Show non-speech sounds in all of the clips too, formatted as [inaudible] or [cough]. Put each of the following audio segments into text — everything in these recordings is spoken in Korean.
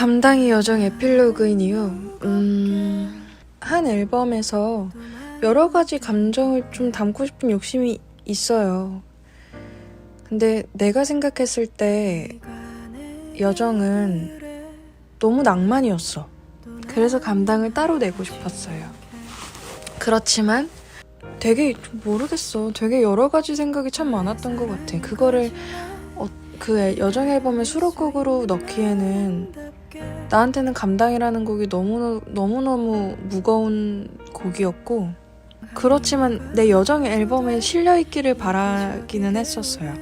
감당의 여정 에필로그인 이유, 음, 한 앨범에서 여러 가지 감정을 좀 담고 싶은 욕심이 있어요. 근데 내가 생각했을 때 여정은 너무 낭만이었어. 그래서 감당을 따로 내고 싶었어요. 그렇지만 되게 좀 모르겠어. 되게 여러 가지 생각이 참 많았던 것 같아. 그거를 어, 그 여정 앨범의 수록곡으로 넣기에는 나한테는 감당이라는 곡이 너무 너무너무 무거운 곡이었고 그렇지만 내 여정 앨범에 실려 있기를 바라기는 했었어요.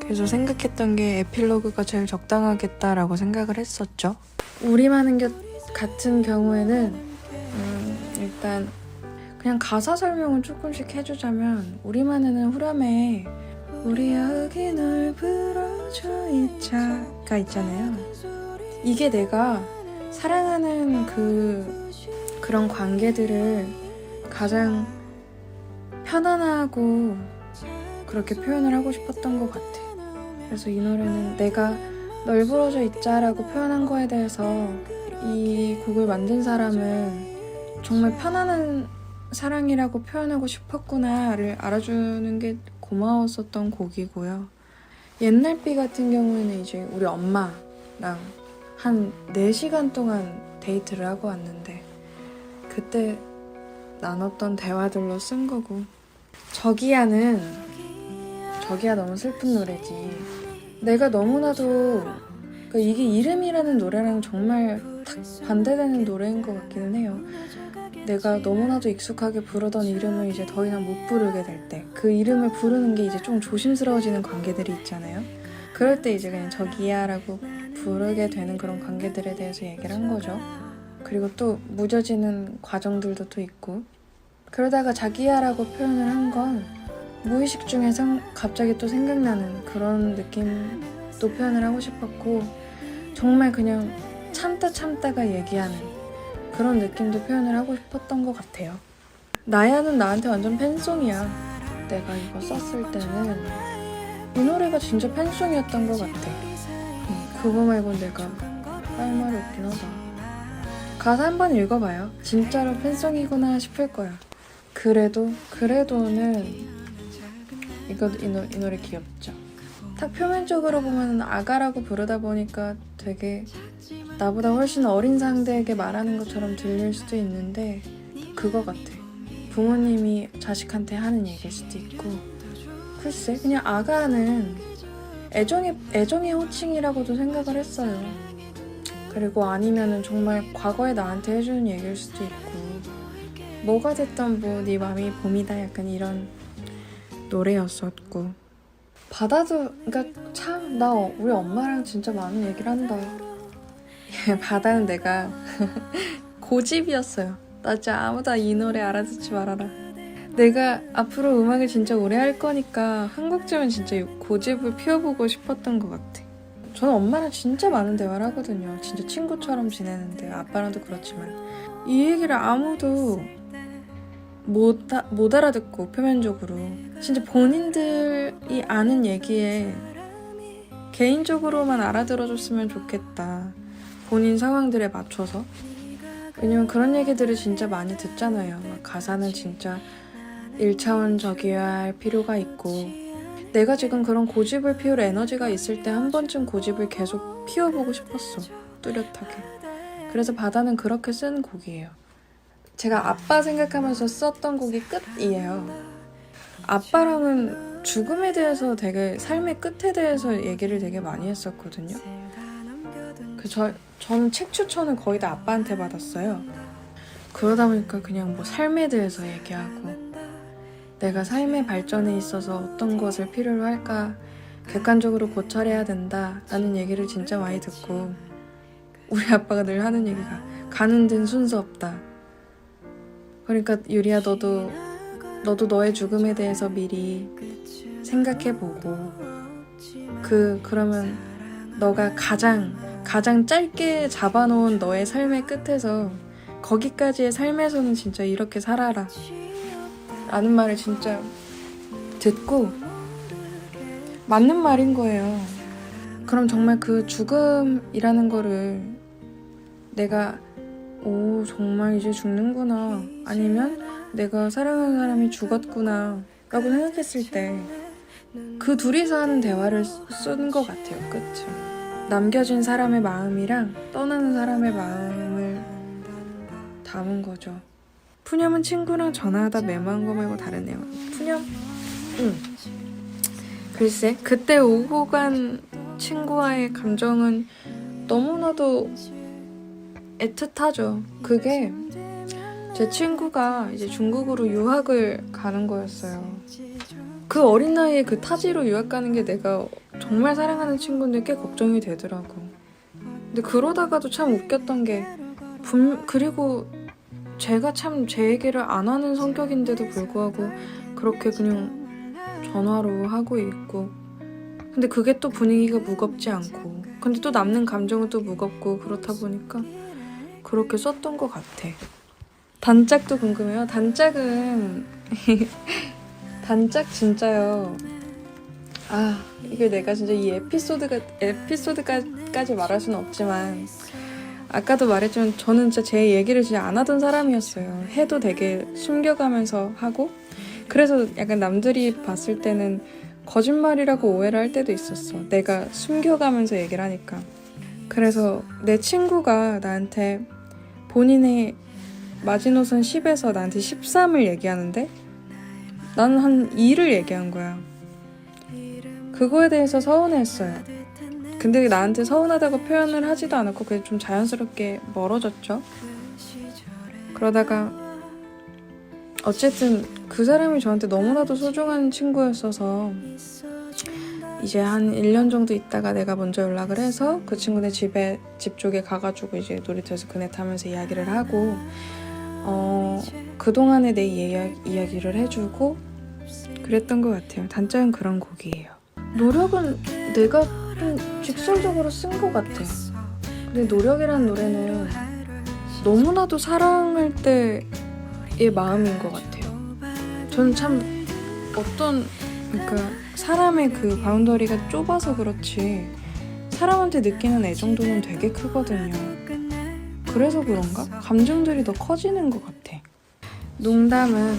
그래서 생각했던 게 에필로그가 제일 적당하겠다라고 생각을 했었죠. 우리만은 곁 같은 경우에는 음, 일단 그냥 가사 설명을 조금씩 해주자면 우리만은 후렴에 우리 여기 널 불어줘 있자가 있잖아요. 이게 내가 사랑하는 그 그런 관계들을 가장 편안하고 그렇게 표현을 하고 싶었던 것 같아. 그래서 이 노래는 내가 널 불어줘 있자라고 표현한 거에 대해서 이 곡을 만든 사람은 정말 편안한 사랑이라고 표현하고 싶었구나를 알아주는 게 고마웠었던 곡이고요. 옛날 비 같은 경우에는 이제 우리 엄마랑 한 4시간 동안 데이트를 하고 왔는데 그때 나눴던 대화들로 쓴 거고. 저기야는 저기야 너무 슬픈 노래지. 내가 너무나도 그러니까 이게 이름이라는 노래랑 정말 탁 반대되는 노래인 것 같기는 해요. 내가 너무나도 익숙하게 부르던 이름을 이제 더 이상 못 부르게 될 때 그 이름을 부르는 게 이제 좀 조심스러워지는 관계들이 있잖아요 그럴 때 이제 그냥 저기야라고 부르게 되는 그런 관계들에 대해서 얘기를 한 거죠 그리고 또 무뎌지는 과정들도 또 있고 그러다가 자기야라고 표현을 한 건 무의식 중에 상- 갑자기 또 생각나는 그런 느낌도 표현을 하고 싶었고 정말 그냥 참다 참다가 얘기하는 그런 느낌도 표현을 하고 싶었던 것 같아요. 나야는 나한테 완전 팬송이야. 내가 이거 썼을 때는 이 노래가 진짜 팬송이었던 것 같아. 음, 그거 말고 내가 할 말이 없긴 하다. 가사 한번 읽어봐요. 진짜로 팬송이구나 싶을 거야. 그래도 그래도는 이거 이, 노, 이 노래 귀엽죠. 딱 표면적으로 보면 아가라고 부르다 보니까 되게 나보다 훨씬 어린 상대에게 말하는 것처럼 들릴 수도 있는데 그거 같아. 부모님이 자식한테 하는 얘기일 수도 있고 글쎄 그냥 아가는 애정의 애정의 호칭이라고도 생각을 했어요. 그리고 아니면은 정말 과거에 나한테 해주는 얘기일 수도 있고 뭐가 됐던 뭐 네 맘이 봄이다 약간 이런 노래였었고 바다도 그러니까 참 나 우리 엄마랑 진짜 많은 얘기를 한다. [laughs] 바다는 내가 [laughs] 고집이었어요. 나 진짜 아무도 이 노래 알아듣지 말아라. 내가 앞으로 음악을 진짜 오래 할 거니까 한 곡쯤은 진짜 고집을 피워보고 싶었던 것 같아. 저는 엄마랑 진짜 많은 대화를 하거든요. 진짜 친구처럼 지내는데 아빠랑도 그렇지만 이 얘기를 아무도 못, 아- 못 알아듣고 표면적으로 진짜 본인들이 아는 얘기에 개인적으로만 알아들어줬으면 좋겠다. 본인 상황들에 맞춰서. 왜냐면 그런 얘기들을 진짜 많이 듣잖아요. 막 가사는 진짜 1차원적이어야 할 필요가 있고 내가 지금 그런 고집을 피울 에너지가 있을 때 한 번쯤 고집을 계속 피워보고 싶었어. 뚜렷하게. 그래서 바다는 그렇게 쓴 곡이에요. 제가 아빠 생각하면서 썼던 곡이 끝이에요. 아빠랑은 죽음에 대해서 되게 삶의 끝에 대해서 얘기를 되게 많이 했었거든요. 그 저, 저는 책 추천을 거의 다 아빠한테 받았어요. 그러다 보니까 그냥 뭐 삶에 대해서 얘기하고 내가 삶의 발전에 있어서 어떤 것을 필요로 할까? 객관적으로 고찰해야 된다. 라는 얘기를 진짜 많이 듣고 우리 아빠가 늘 하는 얘기가 가는 데는 순서 없다. 그러니까 유리야 너도 너도 너의 죽음에 대해서 미리 생각해보고 그 그러면 너가 가장 가장 짧게 잡아놓은 너의 삶의 끝에서 거기까지의 삶에서는 진짜 이렇게 살아라 라는 말을 진짜 듣고 맞는 말인 거예요. 그럼 정말 그 죽음이라는 거를 내가 오 정말 이제 죽는구나. 아니면 내가 사랑하는 사람이 죽었구나. 라고 생각했을 때 그 둘이서 하는 대화를 쓴 것 같아요. 그쵸? 남겨진 사람의 마음이랑 떠나는 사람의 마음을 담은 거죠 푸념은 친구랑 전화하다 메모한 거 말고 다른 내용 푸념? 응 글쎄 그때 오고 간 친구와의 감정은 너무나도 애틋하죠. 그게 제 친구가 이제 중국으로 유학을 가는 거였어요. 그 어린 나이에 그 타지로 유학 가는 게 내가 정말 사랑하는 친구인데 꽤 걱정이 되더라고. 근데 그러다가도 참 웃겼던 게 분, 그리고 제가 참 제 얘기를 안 하는 성격인데도 불구하고 그렇게 그냥 전화로 하고 있고. 근데 그게 또 분위기가 무겁지 않고. 근데 또 남는 감정은 또 무겁고 그렇다 보니까 그렇게 썼던 것 같아. 단짝도 궁금해요. 단짝은 [laughs] 단짝 진짜요? 아 이게 내가 진짜 이 에피소드가 에피소드까지 말할 수는 없지만 아까도 말했지만 저는 진짜 제 얘기를 진짜 안 하던 사람이었어요 해도 되게 숨겨가면서 하고 그래서 약간 남들이 봤을 때는 거짓말이라고 오해를 할 때도 있었어. 내가 숨겨가면서 얘기를 하니까. 그래서 내 친구가 나한테 본인의 마지노선 10에서 나한테 13을 얘기하는데 나는 한 2를 얘기한 거야. 그거에 대해서 서운했어요. 근데 나한테 서운하다고 표현을 하지도 않았고 그냥 좀 자연스럽게 멀어졌죠. 그러다가 어쨌든 그 사람이 저한테 너무나도 소중한 친구였어서 이제 한 1년 정도 있다가 내가 먼저 연락을 해서 그 친구네 집에 집 쪽에 가가지고 이제 놀이터에서 그네 타면서 이야기를 하고 어 그동안의 내 이야, 이야기 를 해주고 그랬던 것 같아요. 단짝은 그런 곡이에요. 노력은 내가 좀 직설적으로 쓴 것 같아. 근데 노력이라는 노래는 너무나도 사랑할 때의 마음인 것 같아요. 저는 참 어떤 그러니까 사람의 그 바운더리가 좁아서 그렇지 사람한테 느끼는 애정도는 되게 크거든요. 그래서 그런가? 감정들이 더 커지는 것 같아. 농담은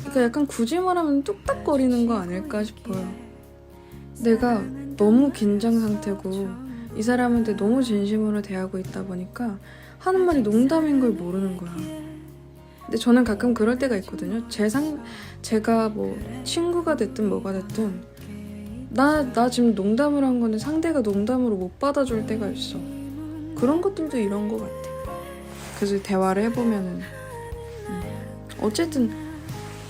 그러니까 약간 굳이 말하면 뚝딱거리는 거 아닐까 싶어요. 내가 너무 긴장 상태고 이 사람한테 너무 진심으로 대하고 있다 보니까 하는 말이 농담인 걸 모르는 거야. 근데 저는 가끔 그럴 때가 있거든요. 제 상, 제가 뭐 친구가 됐든 뭐가 됐든 나, 나 지금 농담을 한 건데 상대가 농담으로 못 받아줄 때가 있어. 그런 것들도 이런 것 같아. 그래서 대화를 해보면은 음, 어쨌든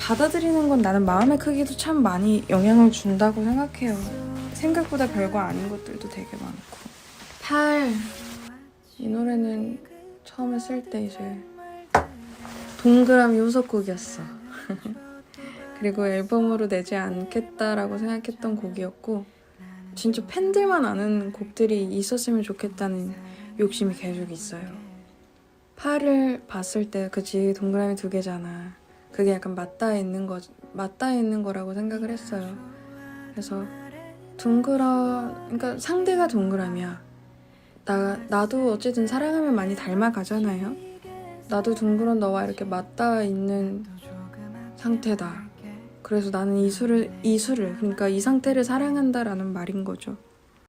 받아들이는 건 나는 마음의 크기도 참 많이 영향을 준다고 생각해요. 생각보다 별거 아닌 것들도 되게 많고. 8. 이 노래는 처음에 쓸 때 이제 동그라미 후속곡이었어. [laughs] 그리고 앨범으로 내지 않겠다라고 생각했던 곡이었고 진짜 팬들만 아는 곡들이 있었으면 좋겠다는 욕심이 계속 있어요. 팔을 봤을 때 그치 동그라미 두 개잖아. 그게 약간 맞닿아 있는 거 맞닿아 있는 거라고 생각을 했어요. 그래서 둥그러 그러니까 상대가 동그라미야. 나 나도 어쨌든 사랑하면 많이 닮아가잖아요. 나도 둥그런 너와 이렇게 맞닿아 있는 상태다. 그래서 나는 이 수를 이 수를 그러니까 이 상태를 사랑한다라는 말인 거죠.